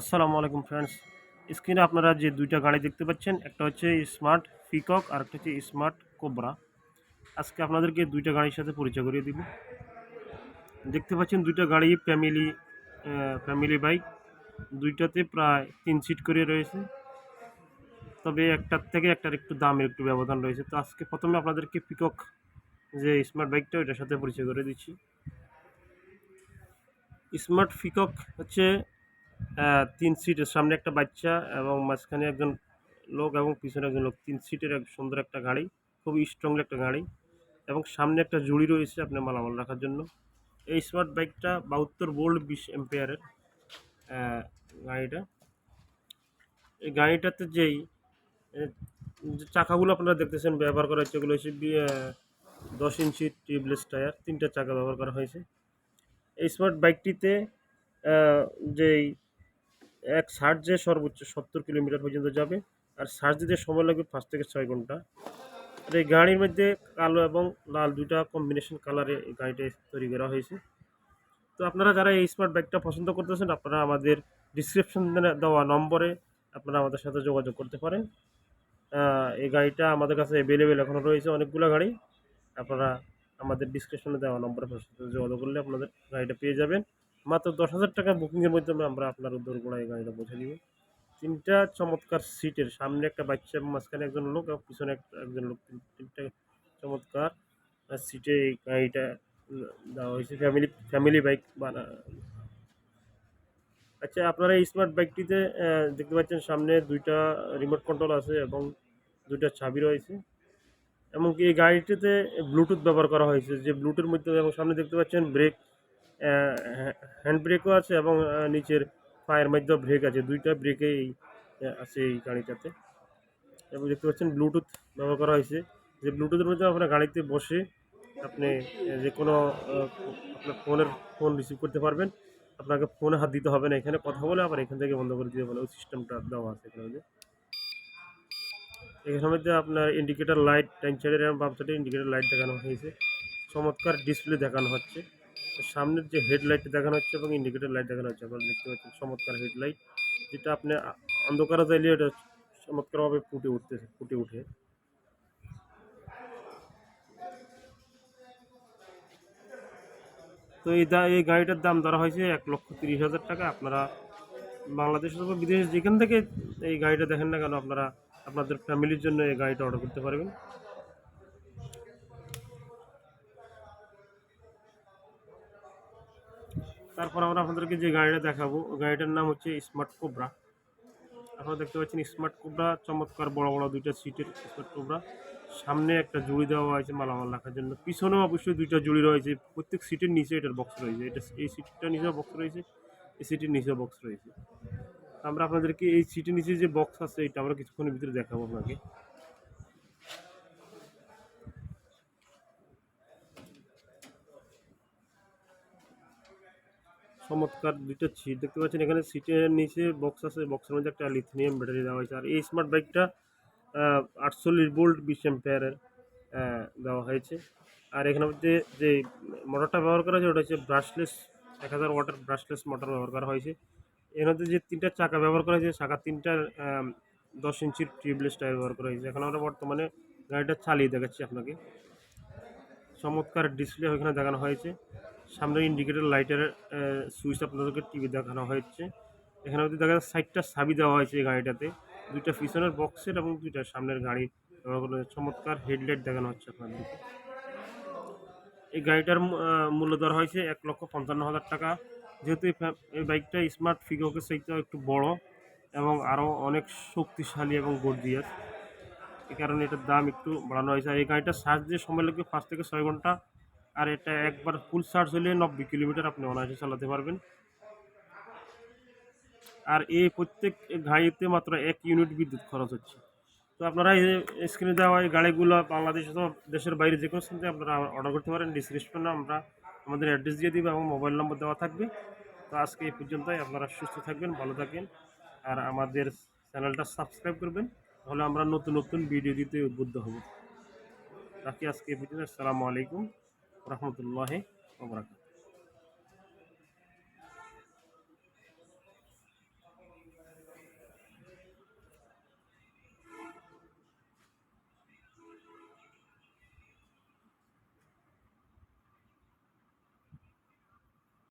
আসসালামু আলাইকুম ফ্রেন্ডস স্ক্রিনে আপনারা যে দুইটা গাড়ি দেখতে পাচ্ছেন, একটা হচ্ছে স্মার্ট পিকক আর একটা হচ্ছে স্মার্ট কোবরা আজকে আপনাদেরকে দুইটা গাড়ির সাথে পরিচয় করিয়ে দিব। দেখতে পাচ্ছেন দুইটা গাড়ি ফ্যামিলি ফ্যামিলি বাইক দুইটাতে প্রায় তিন সিট করে রয়েছে। তবে একটার থেকে একটার একটু দামের একটু ব্যবধান রয়েছে। তো আজকে প্রথমে আপনাদেরকে পিকক যে স্মার্ট বাইকটা ওইটার সাথে পরিচয় করে দিচ্ছি। স্মার্ট পিকক হচ্ছে তিন সিটের সামনে একটা বাচ্চা এবং মাঝখানে একজন লোক এবং পিছনে একজন লোক। তিন সিটের এক সুন্দর একটা গাড়ি, খুবই স্ট্রংলি একটা গাড়ি এবং সামনে একটা জুড়ি রয়েছে আপনার মালামাল রাখার জন্য। এই স্মার্ট বাইকটা বাহাত্তর বোল্ড বিশ এম্পেয়ারের গাড়িটা। এই গাড়িটাতে যেই যে চাকাগুলো আপনারা দেখতেছেন, ব্যবহার করা হচ্ছে, এগুলো হচ্ছে দশ ইঞ্চি টিউবলেস টায়ার তিনটা চাকা ব্যবহার করা হয়েছে। এই স্মার্ট বাইকটিতে যেই এক সার্জে সর্বোচ্চ সত্তর কিলোমিটার পর্যন্ত যাবে, আর সার্জ দিতে সময় লাগবে পাঁচ থেকে ছয় ঘণ্টা। আর এই গাড়ির মধ্যে কালো এবং লাল দুইটা কম্বিনেশন কালারে এই গাড়িটা তৈরি করা হয়েছে। তো আপনারা যারা এই স্মার্ট বাইকটা পছন্দ করতেছেন, আপনারা আমাদের ডিসক্রিপশন দেওয়া নম্বরে আপনারা আমাদের সাথে যোগাযোগ করতে পারেন। এই গাড়িটা আমাদের কাছে অ্যাভেলেবেল এখনও রয়েছে অনেকগুলো গাড়ি। আপনারা আমাদের ডিসক্রিপশনে দেওয়া নম্বরে যোগাযোগ করলে আপনাদের গাড়িটা পেয়ে যাবেন। মাত্র দশ হাজার টাকা বুকিংয়ের মাধ্যমে আমরা আপনার দোরগোড়ায় এই গাড়িটা পৌঁছে দিব। তিনটা চমৎকার সিটের সামনে একটা বাচ্চা, মাঝখানে একজন লোক এবং পিছনে একজন লোক। তিনটা চমৎকার সিটে এই গাড়িটা দেওয়া হয়েছে। ফ্যামিলি ফ্যামিলি বাইক বানা আচ্ছা আপনারা এই স্মার্ট বাইকটিতে দেখতে পাচ্ছেন সামনে দুইটা রিমোট কন্ট্রোল আছে এবং দুইটা চাবি রয়েছে। এমনকি এই গাড়িটিতে ব্লুটুথ ব্যবহার করা হয়েছে। যে ব্লুটুথের মধ্যে এবং সামনে দেখতে পাচ্ছেন ব্রেক হ্যান্ড ব্রেকও আছে এবং নিচের পায়ের মধ্যেও ব্রেক আছে। দুইটা ব্রেকেই আছে এই গাড়িটাতে। এবং দেখতে পাচ্ছেন ব্লুটুথ ব্যবহার করা হয়েছে। যে ব্লুটুথের মধ্যে আপনার গাড়িতে বসে আপনি যে কোনো আপনার ফোনের ফোন রিসিভ করতে পারবেন। আপনাকে ফোনে হাত দিতে হবে না। এখানে কথা বলে আবার এখান থেকে বন্ধ করে দিতে হবে ওই সিস্টেমটা দেওয়া আছে এখানে মধ্যে। এখানের মধ্যে আপনার ইন্ডিকেটার লাইট ডাইন সাইডের বাম সাইডে ইন্ডিকেটর লাইট দেখানো হয়েছে। চমৎকার ডিসপ্লে দেখানো হচ্ছে। সামনের যে হেডলাইট দেখানো হচ্ছে এবং ইন্ডিকেটর লাইট দেখানো হচ্ছে, আপনারা দেখতে পাচ্ছেন চমৎকার হেডলাইট, যেটা আপনি অন্ধকারে চাইলে এটা চমৎকারভাবে ফুটে উঠতেছে, ফুটে উঠে তো এই দা, এই গাড়িটার দাম ধরা হয়েছে এক লক্ষ তিরিশ হাজার টাকা। আপনারা বাংলাদেশ অথবা বিদেশ যেখান থেকে এই গাড়িটা দেখেন না কেন, আপনারা আপনাদের ফ্যামিলির জন্য এই গাড়িটা অর্ডার করতে পারবেন। তারপর আমরা আপনাদেরকে যে গাড়িটা দেখাবো গাড়িটার নাম হচ্ছে স্মার্ট কোবরা আপনারা দেখতে পাচ্ছেন স্মার্ট কোবরা চমৎকার, বড় বড় দুইটা সিটের স্মার্ট কোবরা সামনে একটা জুড়ি দেওয়া হয়েছে মালামাল রাখার জন্য। পিছনেও অবশ্যই দুইটা জুড়ি রয়েছে। প্রত্যেক সিটের নিচে এটার বক্স রয়েছে। এটা এই সিটটার নিচেও বক্স রয়েছে, এই সিটের নিচেও বক্স রয়েছে। আমরা আপনাদেরকে এই সিটের নিচে যে বক্স আছে, এটা আমরা কিছুক্ষণের ভিতরে দেখাবো আপনাকে। চমৎকার দুইটা সিট দেখতে পাচ্ছেন। এখানে সিটের নিচে বক্স আছে। বক্সের মধ্যে একটা লিথিনিয়াম ব্যাটারি দেওয়া হয়েছে। আর এই স্মার্ট বাইকটা আটচল্লিশ ভোল্ট বিশ এম্পেয়ারের দেওয়া হয়েছে। আর এখানের মধ্যে যে মোটরটা ব্যবহার করা হয়েছে, ওটা হচ্ছে ব্রাশলেস এক হাজার ওয়াটার ব্রাশলেস মোটর ব্যবহার করা হয়েছে। এর মধ্যে যে তিনটা চাকা ব্যবহার করা হয়েছে, চাকা তিনটার দশ ইঞ্চির টিউবলেস টায়ার ব্যবহার করা হয়েছে। এখন আমরা বর্তমানে গাড়িটা চালিয়ে দেখাচ্ছি আপনাকে। চমৎকার ডিসপ্লে ওইখানে দেখানো হয়েছে। সামনে ইন্ডিকেটর লাইটের সুইচ আপনাদেরকে টিভি দেখানো হয়েছে। এখানে মধ্যে দেখা যাচ্ছে সাইডটা সাবি দেওয়া হয়েছে এই গাড়িটাতে। দুইটা পিছনের বক্সের এবং দুইটা সামনের গাড়ি। চমৎকার হেডলাইট দেখানো হচ্ছে আপনাদেরকে। এই গাড়িটার মূল্য ধরা হয়েছে এক লক্ষ পঞ্চান্ন হাজার টাকা। যেহেতু এই বাইকটা স্মার্ট ফিগোকের চাইতেও একটু বড় এবং আরও অনেক শক্তিশালী এবং গর্জিয়াস এই কারণে এটার দাম একটু বাড়ানো হয়েছে। আর এই গাড়িটা চার্জ দিয়ে সময় লাগবে পাঁচ থেকে ছয় ঘণ্টা। আর এটা একবার ফুল চার্জ হলে নব্বই কিলোমিটার আপনি অনায়াসে চালাতে পারবেন। আর এই প্রত্যেক গাড়িতে মাত্র এক ইউনিট বিদ্যুৎ খরচ হচ্ছে। তো আপনারা এই স্ক্রিনে দেওয়া এই গাড়িগুলো বাংলাদেশ অথবা দেশের বাইরে যে কোনো স্থান আপনারা অর্ডার করতে পারেন। ডিসক্রিপশনে আমরা আমাদের অ্যাড্রেস দিয়ে দিব এবং মোবাইল নম্বর দেওয়া থাকবে। তো আজকে এই পর্যন্তই। আপনারা সুস্থ থাকবেন, ভালো থাকবেন আর আমাদের চ্যানেলটা সাবস্ক্রাইব করবেন। তাহলে আমরা নতুন নতুন ভিডিও দিতে উদ্বুদ্ধ হব। রাখি আজকে এই পর্যন্ত। আসসালামু আলাইকুম। রহমতুল্লাহ ওবরাকাত